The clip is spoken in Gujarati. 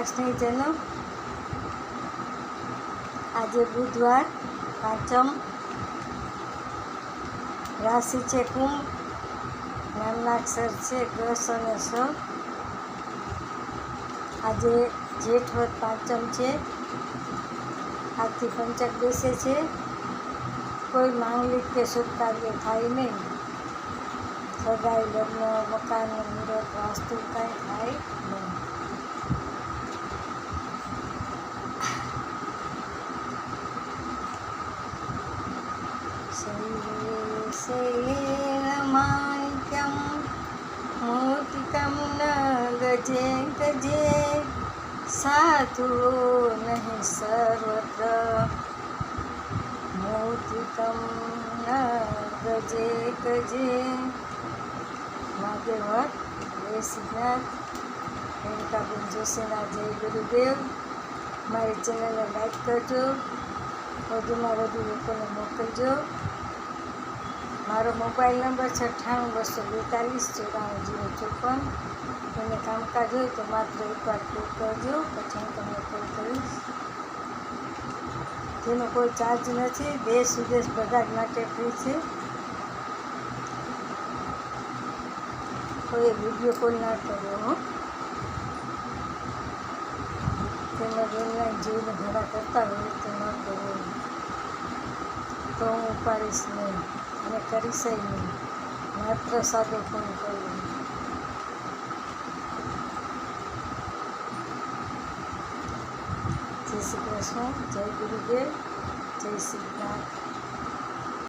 નમસ્કાર સ્નેહીજનો આજે બુધવાર પાંચમ રાશિ છે કુંભ. નામનાક્ષર છે દસ અને સ. આજે જેઠ વદ પાંચમ છે. આજથી પંચક બેસે છે. કોઈ માંગલિક કે શુભ કાર્ય થાય નહીં. સગાઈ, લગ્ન, મકાન, મુહૂર્ત, વાસ્તુ, કાંઈ થાય નહીં શૈલે શૈલેન માણિક્યમ મોતિકમ ન ગજે ગજે સાધુઓ નહીં સર્વત્ર મોતિકમ ન ગજે ગજે મહાદેવર જય સિદ્ધાર્થ રેણુકાબેન જોશીના જય ગુરુદેવ મારી ચેનલને લાઈક કરજો વધુમાં વધુ લોકોને મોકલજો। મારો મોબાઈલ નંબર છે અઠ્ઠાણું, બસો બેતાલીસ, ચોરાણું, જીરો, ચોપન. તમને કામકાજ હોય તો માત્ર એકવાર કોલ કરજો, પછી હું તમને કોલ કરીશ. જેનો કોઈ ચાર્જ નથી દેશ વિદેશ બધા જ માટે ફ્રી છે. કોઈ વીડિયો કોલ ના કર્યો હો. તેમજ ઓનલાઈન જોઈને ભાડા કરતા હોય તો ન કરવો તો હું ઉપાડીશ નહીં. અને કરીશ નહીં. માત્ર સાદો ફોન કરું. જય શ્રી કૃષ્ણ. જય ગુરુદેવ. જય શ્રી નાથ